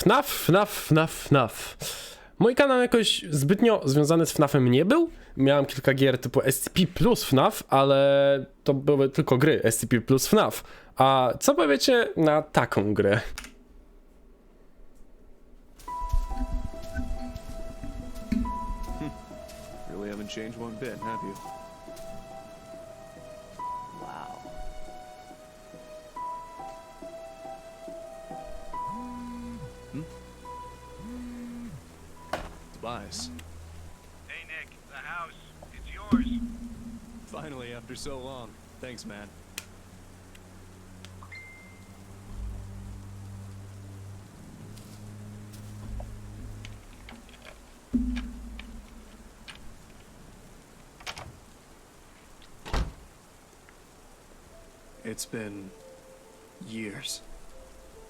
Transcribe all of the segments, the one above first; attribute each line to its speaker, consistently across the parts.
Speaker 1: FNAF, FNAF, FNAF, FNAF. Mój kanał jakoś zbytnio związany z FNAFem nie był. Miałem kilka gier typu SCP plus FNAF, ale to były tylko gry SCP plus FNAF. A co powiecie na taką grę?
Speaker 2: Really haven't changed one bit, have you? Tobias.
Speaker 3: Hey Nick, the house. It's yours.
Speaker 2: Finally, after so long. Thanks, man. It's been years,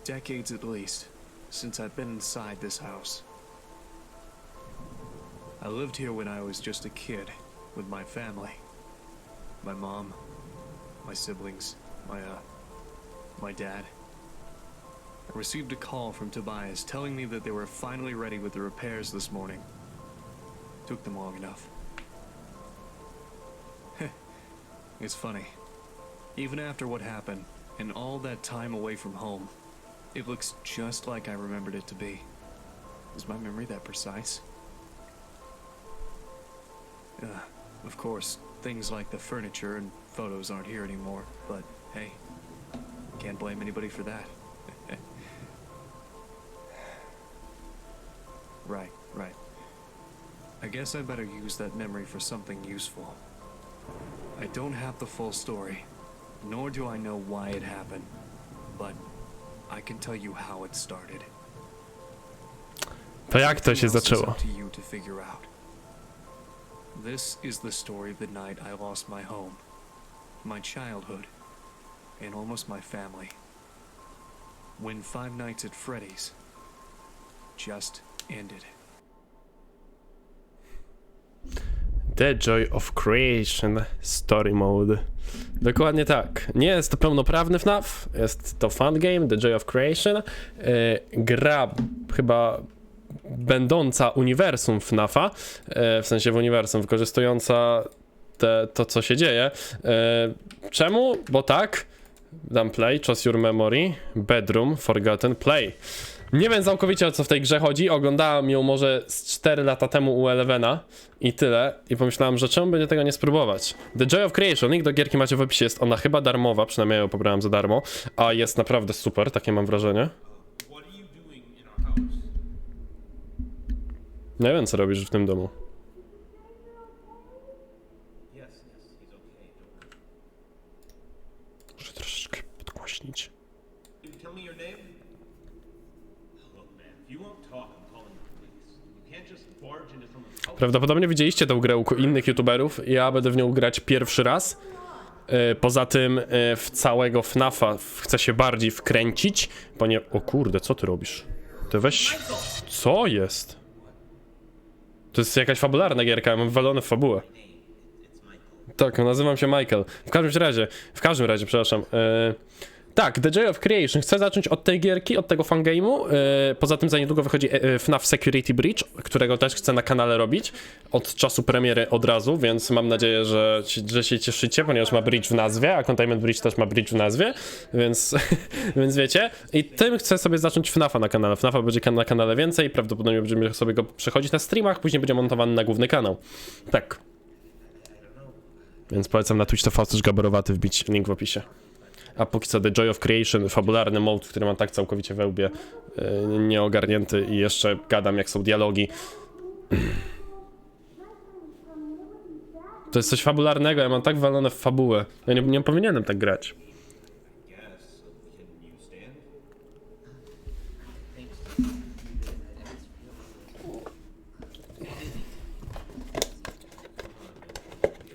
Speaker 2: decades at least, since I've been inside this house. I lived here when I was just a kid with my family. My mom, my siblings, my uh my dad. I received a call from Tobias telling me that they were finally ready with the repairs this morning. Took them long enough. it's funny. Even after what happened and all that time away from home, it looks just like I remembered it to be. Is my memory that precise? Uh, of course, things like the furniture and photos aren't here anymore, but hey, can't blame anybody for that. right, right. I guess I better use that memory for something useful. I don't have the full story, nor do I know why it happened, but I can tell you how it started.
Speaker 1: To jak to się
Speaker 2: Everything else is
Speaker 1: zaczęło?
Speaker 2: to you to figure out. This is the story of the night I lost my home, my childhood, and almost my family. When Five Nights at Freddy's just ended.
Speaker 1: The Joy of Creation Story Mode. Dokładnie tak. Nie jest to pełnoprawny FNAF, jest to fun game, The Joy of Creation. E, gra chyba będąca uniwersum FNAFa, e, w sensie w uniwersum, wykorzystująca te, to, co się dzieje. E, czemu? Bo tak. Dam play, choose your memory, bedroom, forgotten, play. Nie wiem całkowicie o co w tej grze chodzi. Oglądałem ją może z 4 lata temu u Elevena i tyle. I pomyślałem, że czemu będzie tego nie spróbować. The Joy of Creation, link do gierki macie w opisie. Jest ona chyba darmowa, przynajmniej ją pobrałem za darmo. A jest naprawdę super, takie mam wrażenie. Nie wiem co robisz w tym domu. Muszę troszeczkę podgłośnić. Prawdopodobnie widzieliście tę grę u innych youtuberów. Ja będę w nią grać pierwszy raz. E, Poza tym e, w całego FNAFa chcę się bardziej wkręcić, ponieważ... O kurde, co ty robisz? Ty weź... Co jest? To jest jakaś fabularna gierka, ja mam walone w fabułę. Tak, nazywam się Michael. W każdym razie, w każdym razie, przepraszam. E, tak, The Joy of Creation. Chcę zacząć od tej gierki, od tego fangame'u. E, poza tym za niedługo wychodzi e, e, FNAF Security Breach, którego też chcę na kanale robić. Od czasu premiery od razu, więc mam nadzieję, że, że się cieszycie, ponieważ ma Breach w nazwie, a Containment Breach też ma Breach w nazwie, więc, więc wiecie. I tym chcę sobie zacząć FNAFa na kanale. FNAFa będzie na kanale więcej, prawdopodobnie będziemy sobie go przechodzić na streamach, później będzie montowany na główny kanał. Tak. Więc polecam na Twitch TV też Gaborowaty wbić link w opisie. A póki co The Joy of Creation, fabularny mode, który mam tak całkowicie we łbie, yy, nieogarnięty i jeszcze gadam jak są dialogi. To jest coś fabularnego, ja mam tak walone w fabułę. Ja nie, nie powinienem tak grać.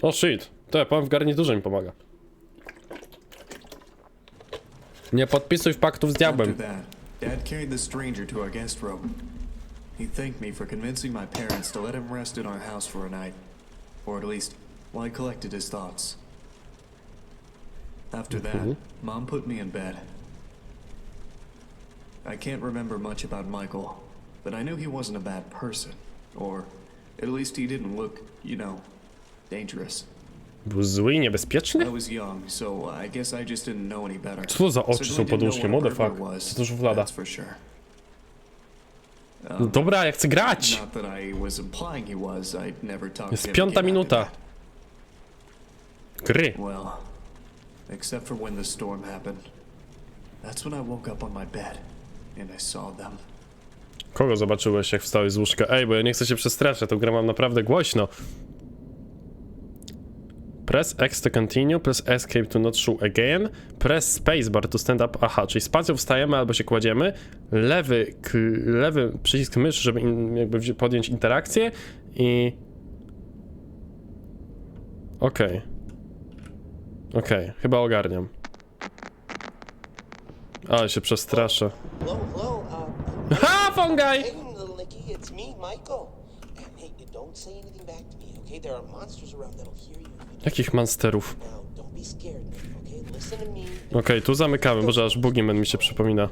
Speaker 1: O shit, to ja powiem w garniturze mi pomaga. Nie podpisuj paktów z
Speaker 2: After
Speaker 1: diabłem.
Speaker 2: that, Dad carried the stranger to our guest room. He thanked me for convincing my parents to let him rest in our house for a night. Or at least, while I collected his thoughts. After that, mhm. Mom put me in bed. I can't remember much about Michael, but I knew he wasn't a bad person. Or at least he didn't look, you know, dangerous.
Speaker 1: Był zły i niebezpieczny?
Speaker 2: better.
Speaker 1: Co to za oczy są pod łóżkiem?
Speaker 2: what
Speaker 1: the fuck? Co to
Speaker 2: sure.
Speaker 1: No Dobra, ja chcę grać! Jest piąta minuta. Gry.
Speaker 2: Except for when the storm happened. That's when I woke up on my bed and I saw them.
Speaker 1: Kogo zobaczyłeś, jak wstałeś z łóżka? Ej, bo ja nie chcę się przestraszyć, tą grę mam naprawdę głośno. Press X to continue, press escape to not show again, press spacebar to stand up. Aha, czyli spacją wstajemy albo się kładziemy, lewy, lewy przycisk myszy, żeby in, jakby podjąć interakcję i... Okej. Okej, chyba ogarniam. Ale się przestraszę. Ha, fungi!
Speaker 4: hey, don't say anything back to me, okay? There are monsters around that'll hear you.
Speaker 1: Jakich monsterów?
Speaker 4: Nick, okay?
Speaker 1: Okej, tu zamykamy, może aż Boogeyman mi się przypomina.
Speaker 4: Uh.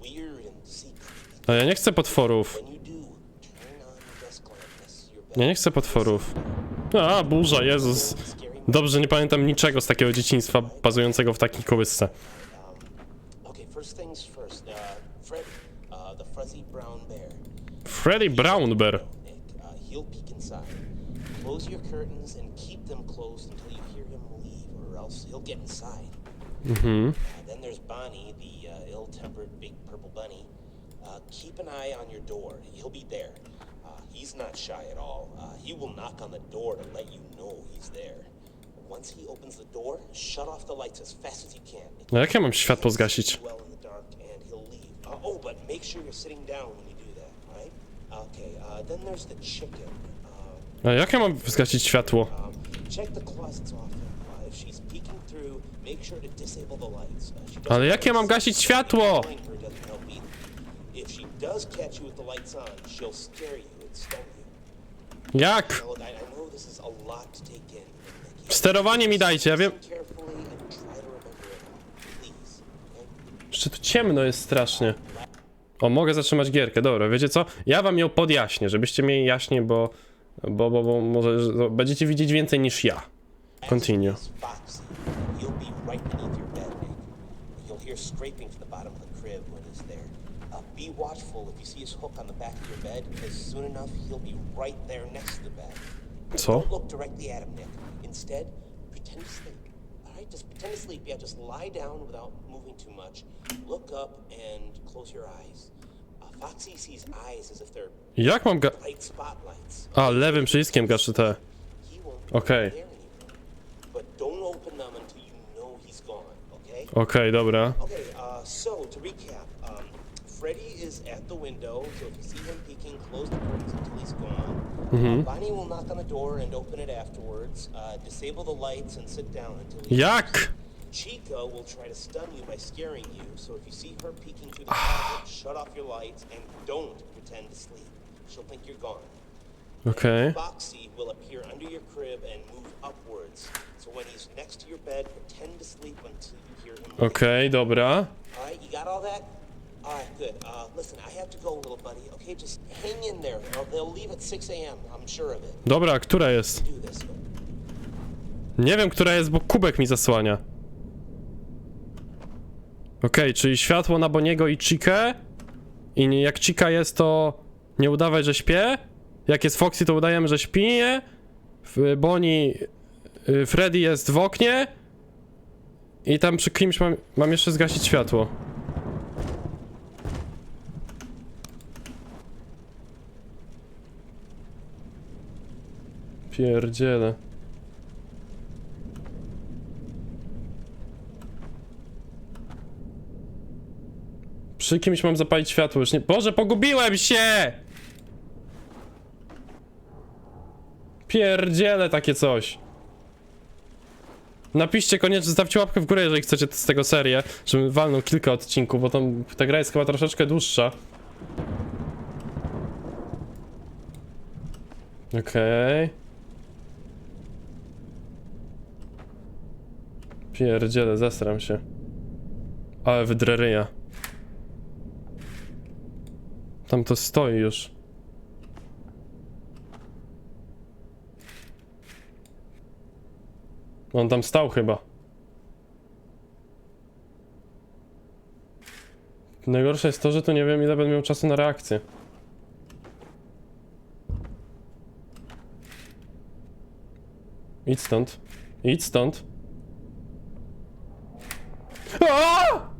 Speaker 4: Uh.
Speaker 1: A ja nie chcę potworów. Ja nie chcę potworów. A, burza, Jezus. Dobrze, nie pamiętam niczego z takiego dzieciństwa bazującego w takiej kołysce.
Speaker 4: Fuzzy brown bear.
Speaker 1: Freddy Brown Bear.
Speaker 4: Uh, he'll peek inside. Close your curtains and keep them closed until you hear him leave, or else he'll get inside. Mm-hmm. Uh, then there's Bonnie, the uh, ill-tempered big purple bunny. Uh, keep an eye on your door. He'll be there. Uh, he's not shy at all. Uh, he will knock on the door to let you know he's there. Once he opens the door, shut off the lights as fast as you can.
Speaker 1: Jak ja mam światło zgasić?
Speaker 4: Well oh, but make sure you're sitting down when you do that, right? Okay. Uh, then there's the chicken. Uh,
Speaker 1: A jak ja mam zgasić światło?
Speaker 4: um, check the closets often. Uh, if she's peeking through, make sure to disable the lights. Uh, she doesn't
Speaker 1: Ale jak ja mam gasić światło?
Speaker 4: Ignoring her doesn't help either. If she does catch you with the lights on, she'll scare you and stun you.
Speaker 1: Jak?
Speaker 4: Now, look, I, I know this is a lot to take in. Nicky.
Speaker 1: Sterowanie mi dajcie, ja wiem.
Speaker 4: Listen carefully and try to remember it all, please. Okay?
Speaker 1: Jeszcze tu ciemno jest strasznie. O, mogę zatrzymać gierkę, dobra, wiecie co? Ja wam ją podjaśnię, żebyście mieli jaśnie, bo... Bo, bo, bo może że będziecie widzieć więcej niż ja. Continue.
Speaker 4: Be right beneath your bed, Nick. You'll hear scraping from the bottom of the crib when he's there. Be watchful if you see his hook on the back of your bed, because soon enough he'll be right there next to the bed.
Speaker 1: Co?
Speaker 4: Don't look directly at him, Nick. Instead, pretend to sleep. Just pretend to sleep. Yeah, just lie down without moving too much. Look up and close your eyes. Uh, Foxy sees eyes as if they're
Speaker 1: Jak mam ga...
Speaker 4: bright spotlights.
Speaker 1: A, lewym przyciskiem gaszę te...
Speaker 4: Be
Speaker 1: Okay.
Speaker 4: But don't open them until you know he's gone, okay?
Speaker 1: Okej, dobra.
Speaker 4: Okay, uh, so to recap, um, Freddy is at the window, so if you see him peeking, close the curtains Uh, Bonnie will knock on the door and open it afterwards. Uh, disable the lights and sit down until he
Speaker 1: Jak?
Speaker 4: Chica will try to stun you by scaring you, so if you see her peeking through the closet, shut off your lights and don't pretend to sleep. She'll think you're gone.
Speaker 1: Okej.
Speaker 4: Foxy will appear under your crib and move upwards. So when he's next to your bed, pretend to sleep until you hear him.
Speaker 1: Okej, dobra.
Speaker 4: All right, you got all that? All right, good. Uh, listen, I have to go, little buddy. Okay, just hang in there. Or they'll leave at 6 a.m. I'm sure of it.
Speaker 1: Dobra, a która jest?
Speaker 4: Do this.
Speaker 1: Nie wiem, która jest, bo kubek mi zasłania. Okej, czyli światło na Boniego i Chikę. I nie, jak Chica jest, to nie udawaj, że śpię. Jak jest Foxy, to udajemy, że śpię. W- Bonnie... y, Freddy jest w oknie. I tam przy kimś mam, mam jeszcze zgasić światło. Pierdziele. Przy kimś mam zapalić światło, już nie... Boże, pogubiłem się! Pierdziele takie coś. Napiszcie koniecznie, zostawcie łapkę w górę, jeżeli chcecie z tego serię, żebym walnął kilka odcinków, bo tam ta gra jest chyba troszeczkę dłuższa. Okej. Pierdzielę, zesram się. Ale wydreryja. Tam to stoi już. On tam stał chyba. Najgorsze jest to, że tu nie wiem ile będę miał czasu na reakcję. Idź stąd. Idź stąd. Aaaa!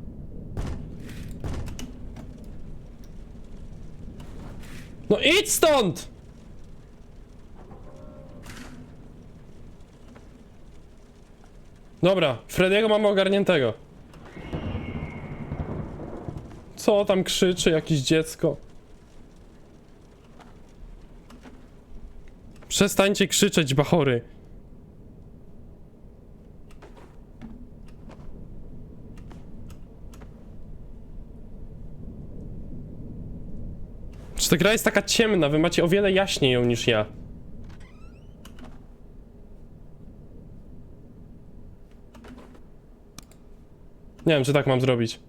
Speaker 1: No idź stąd! Dobra, Frediego mamy ogarniętego. Co tam krzyczy jakieś dziecko? Przestańcie krzyczeć, bachory. Ta gra jest taka ciemna? Wy macie o wiele jaśniej ją niż ja. Nie wiem, czy tak mam zrobić.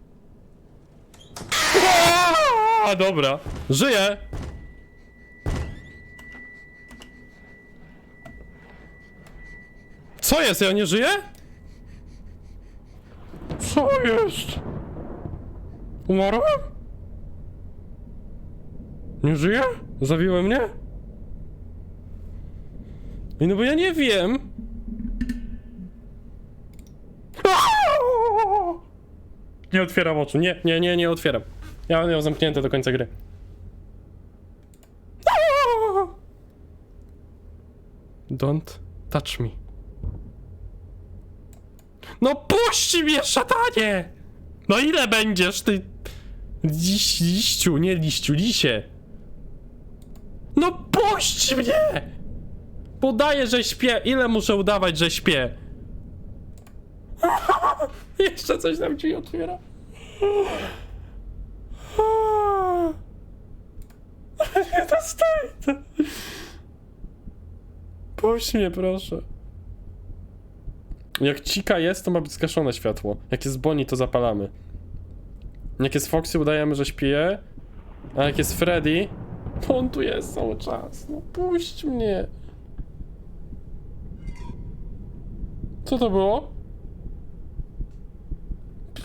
Speaker 1: A, dobra. Żyję! Co jest? Ja nie żyję? Co jest? Umarłem? Nie żyję? Zabiły mnie? I no bo ja nie wiem. Nie otwieram oczu. Nie, nie, nie, nie otwieram. Ja będę ją zamknięte do końca gry. Don't touch me. No puść mnie, szatanie! No ile będziesz, ty... Liś, liściu, nie liściu, lisie. No puść mnie! Podaję, że śpię. Ile muszę udawać, że śpię? Jeszcze coś nam drzwi otwiera. Nie dostaję. Puść mnie, proszę. Jak cika jest, to ma być zgaszone światło. Jak jest Bonnie, to zapalamy. Jak jest Foxy, udajemy, że śpieje. A jak jest Freddy, to on tu jest cały czas. No puść mnie. Co to było?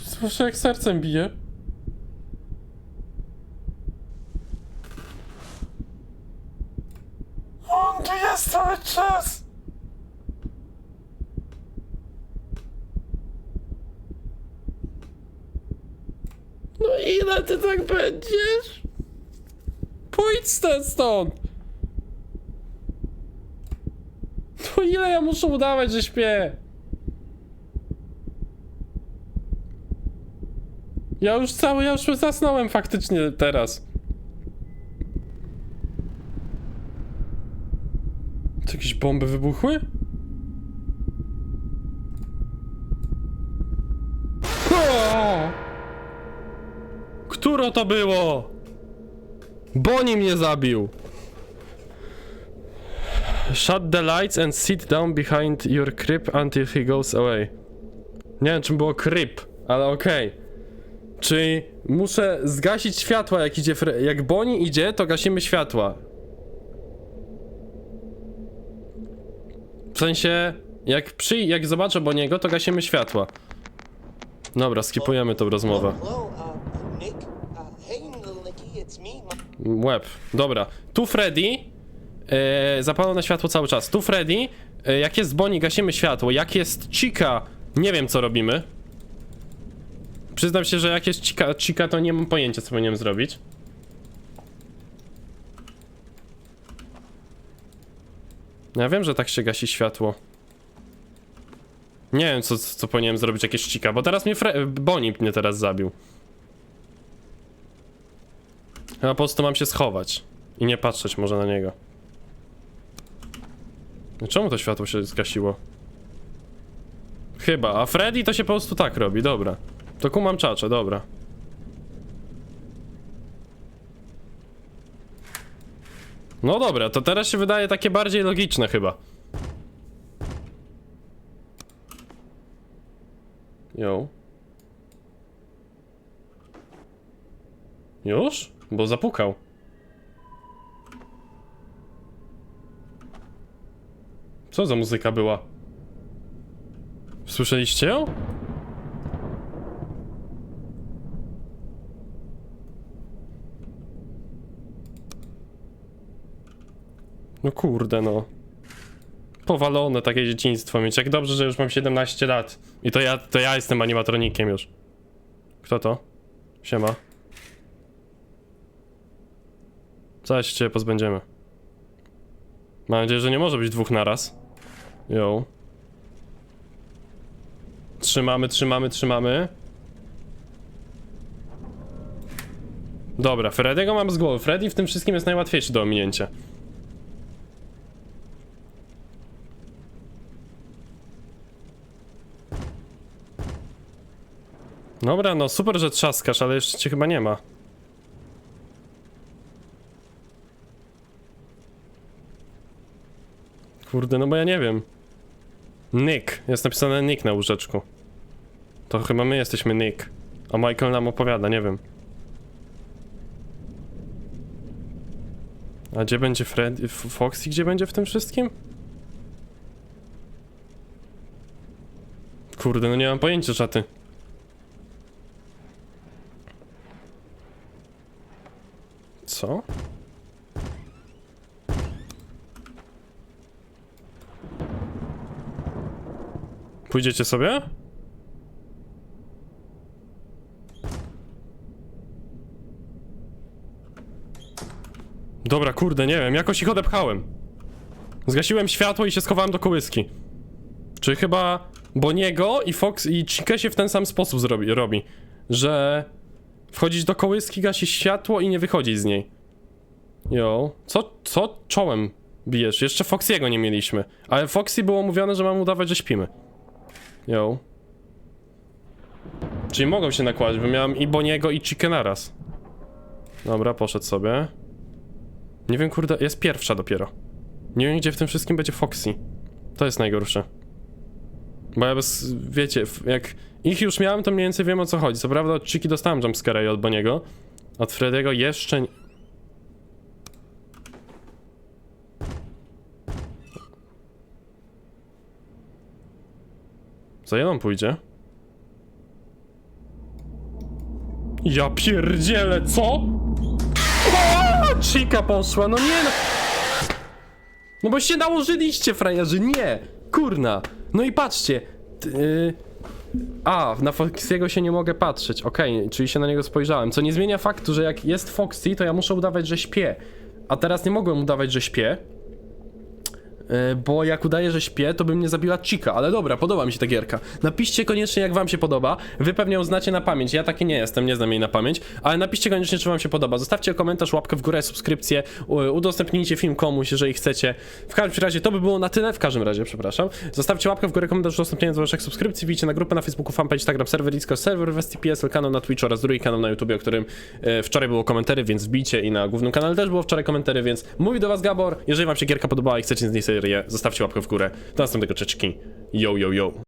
Speaker 1: Słyszę jak sercem bije. On tu jest cały czas! No ile ty tak będziesz? Pójdź stąd! To ile ja muszę udawać, że śpię? Ja już cały, ja już zasnąłem faktycznie teraz. To jakieś bomby wybuchły? Któro to było? Boni mnie zabił. Shut the lights and sit down behind your crib until he goes away. Nie wiem, czym było kryp, ale okej. Czyli muszę zgasić światła, jak idzie. Fre- jak Boni idzie, to gasimy światła. W sensie, jak przy, jak zobaczę Boniego, to gasimy światła. Dobra, skipujemy tą rozmowę.
Speaker 4: Hello, uh, Nick? Uh, hey, little Nicky, it's me. My
Speaker 1: Łeb. Dobra. Tu Freddy. E, zapalone światło cały czas. Tu Freddy. E, jak jest Bonnie, gasimy światło. Jak jest Chica, nie wiem co robimy. Przyznam się, że jak jest Chica, Chica to nie mam pojęcia co powinienem zrobić. Ja wiem, że tak się gasi światło. Nie wiem, co, co powinienem zrobić, jak jest Chica, bo teraz mnie Fre Bonnie mnie teraz zabił. Chyba po prostu mam się schować i nie patrzeć może na niego. Czemu to światło się zgasiło? Chyba, a Freddy to się po prostu tak robi, dobra. To kumam czacze, dobra. No dobra, to teraz się wydaje takie bardziej logiczne chyba. Jo. Już? Bo zapukał. Co za muzyka była? Słyszeliście ją? No kurde no. Powalone takie dzieciństwo mieć. Jak dobrze, że już mam 17 lat. I to ja, to ja jestem animatronikiem już. Kto to? Siema. Się ciebie pozbędziemy. Mam nadzieję, że nie może być dwóch naraz. Jo. Trzymamy, trzymamy, trzymamy. Dobra, Freddy'ego mam z głowy. Freddy w tym wszystkim jest najłatwiejszy do ominięcia. Dobra, no super, że trzaskasz, ale jeszcze cię chyba nie ma. Kurde, no bo ja nie wiem. Nick. Jest napisane Nick na łóżeczku. To chyba my jesteśmy Nick. A Michael nam opowiada, nie wiem. A gdzie będzie Fred... F- Foxy gdzie będzie w tym wszystkim? Kurde, no nie mam pojęcia, czaty. Co? Pójdziecie sobie? Dobra, kurde, nie wiem, jakoś ich odepchałem. Zgasiłem światło i się schowałem do kołyski. Czy chyba Boniego i Fox i Chica się w ten sam sposób zrobi, robi, że wchodzić do kołyski, gasić światło i nie wychodzić z niej. Jo, co, co czołem bijesz? Jeszcze Foxiego nie mieliśmy, ale Foxy było mówione, że mam udawać, że śpimy. Jo. Czyli mogą się nakładać, bo miałem i Boniego i Chica naraz. Dobra, poszedł sobie. Nie wiem, kurde, jest pierwsza dopiero. Nie wiem, gdzie w tym wszystkim będzie Foxy. To jest najgorsze. Bo ja bez, wiecie, jak ich już miałem, to mniej więcej wiem o co chodzi. Co prawda od Chiki dostałem jumpscare'a i od Boniego. Od Frediego jeszcze nie... Za jedną pójdzie? Ja pierdzielę, co? O, Chica poszła, no nie no. No bo się nałożyliście, frajerzy, nie! Kurna! No i patrzcie. t- y, a, na Foxiego się nie mogę patrzeć, okej, czyli się na niego spojrzałem. Co nie zmienia faktu, że jak jest Foxy, to ja muszę udawać, że śpię. A teraz nie mogłem udawać, że śpię. Y, Bo jak udaję, że śpię, to by mnie zabiła Chica, ale dobra, podoba mi się ta gierka. Napiszcie koniecznie, jak wam się podoba. Wy pewnie ją znacie na pamięć, ja taki nie jestem, nie znam jej na pamięć, ale napiszcie koniecznie, czy wam się podoba. Zostawcie komentarz, łapkę w górę, subskrypcję, udostępnijcie film komuś, jeżeli chcecie. W każdym razie to by było na tyle, w każdym razie, przepraszam. Zostawcie łapkę w górę, komentarz, udostępnienie do waszych subskrypcji, wbijcie na grupę na Facebooku, fanpage, Instagram, serwer Discord, serwer w STPSL, kanał na Twitch oraz drugi kanał na YouTube, o którym e, wczoraj było komentary, więc wbijcie i na głównym kanale też było wczoraj komentary, więc mówi do was Gabor, jeżeli wam się gierka podobała i chcecie z niej serię, zostawcie łapkę w górę. Do następnego czeczki. Yo, yo, yo.